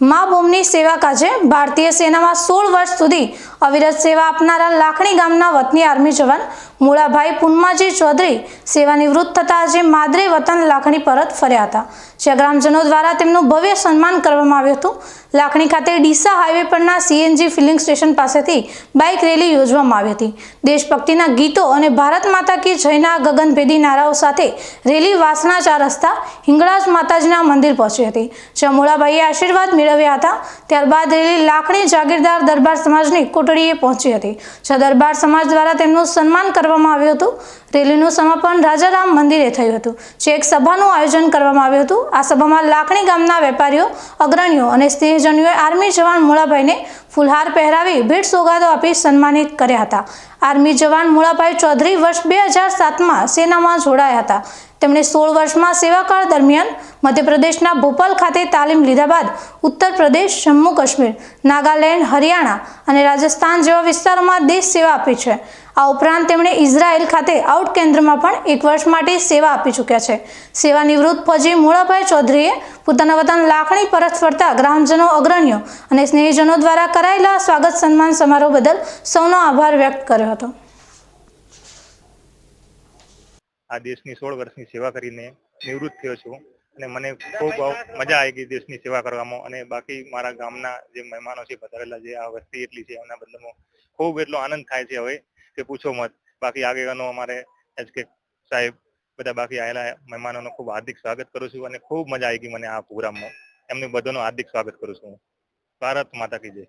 મા બોમની સેવા કાજે ભારતીય સેનામાં સોળ વર્ષ સુધી અવિરત સેવા આપનારા લાખણી ગામના વતની આર્મી જવાન મુળાભાઈ પુનમાજી ચૌધરી સેવાનિવૃત્ત થતા આજે માદરે વતન લાખણી પરત ફર્યા હતા. જ્યાં ગ્રામજનો દ્વારા તેમનું ભવ્ય સન્માન કરવામાં આવ્યું હતું. લાખણી ખાતે ડીસા હાઈવે પરના સીએનજી ફિલિંગ સ્ટેશન પાસેથી બાઇક રેલી યોજવામાં આવી હતી. દેશભક્તિના ગીતો અને ભારત માતા કી જયના ગગનભેદી નારાઓ સાથે રેલી વાસણા ચાર રસ્તા હિંગળાજ માતાજીના મંદિર પહોંચી હતી, જ્યાં મુળાભાઈએ આશીર્વાદ મેળવ્યા હતા. ત્યારબાદ રેલી લાખણી જાગીરદાર દરબાર સમાજની કોટડીએ પહોંચી હતી. જ્યાં સમાજ દ્વારા તેમનું સન્માન કરવામાં આવ્યું હતું. રેલીનું સમાપન રાજારામ મંદિરે થયું હતું, જે એક સભાનું આયોજન કરવામાં આવ્યું હતું. આ સભામાં લાખણી ગામના વેપારીઓ, અગ્રણીઓ અને સ્નેહજનોએ આર્મી જવાન મુળાભાઈને ફુલહાર પહેરાવી ભેટ સોગાદો આપી સન્માનિત કર્યા હતા. આર્મી જવાન મુળાભાઈ ચૌધરી વર્ષ બે હજાર સાતમાં સેનામાં જોડાયા હતા. તેમણે સોળ વર્ષમાં સેવાકાળ દરમિયાન મધ્યપ્રદેશના ભોપાલ ખાતે તાલીમ લીધા બાદ ઉત્તર પ્રદેશ જમ્મુ કાશ્મીર, નાગાલેન્ડ, હરિયાણા અને રાજસ્થાન જેવા વિસ્તારોમાં દેશ સેવા આપી છે. આ ઉપરાંત તેમણે ઇઝરાયલ ખાતે આઉટ કેન્દ્રમાં પણ એક વર્ષ માટે સેવા આપી ચૂક્યા છે. સેવા નિવૃત્ત ફોજી મોળાભાઈ ચૌધરીએ પોતાના વતન લાખણી પરત ફરતા ગ્રામજનો, અગ્રણીઓ અને સ્નેહીજનો દ્વારા કરાયેલા સ્વાગત સન્માન સમારોહ બદલ સૌનો આભાર વ્યક્ત કર્યો હતો. આ દેશની સોળ વર્ષની સેવા કરીને નિવૃત્ત થયો છું. અને મને ખૂબ મજા આવી ગઈ દેશની સેવા કરવામાં અને બાકી મારા ગામના જે મહેમાનો છે, પધારેલા જે આ વસ્તી એટલી છે, એમના બદલામાં ખૂબ એટલો આનંદ થાય છે હવે કે પૂછો મત. બાકી આગેવાનો અમારે એચ કે સાહેબ બધા બાકી આવેલા મહેમાનોનો ખૂબ હાર્દિક સ્વાગત કરું છું અને ખૂબ મજા આવી ગઈ મને આ પ્રોગ્રામમાં. એમનું બધાનું હાર્દિક સ્વાગત કરું છું ભારત માતા કી જય.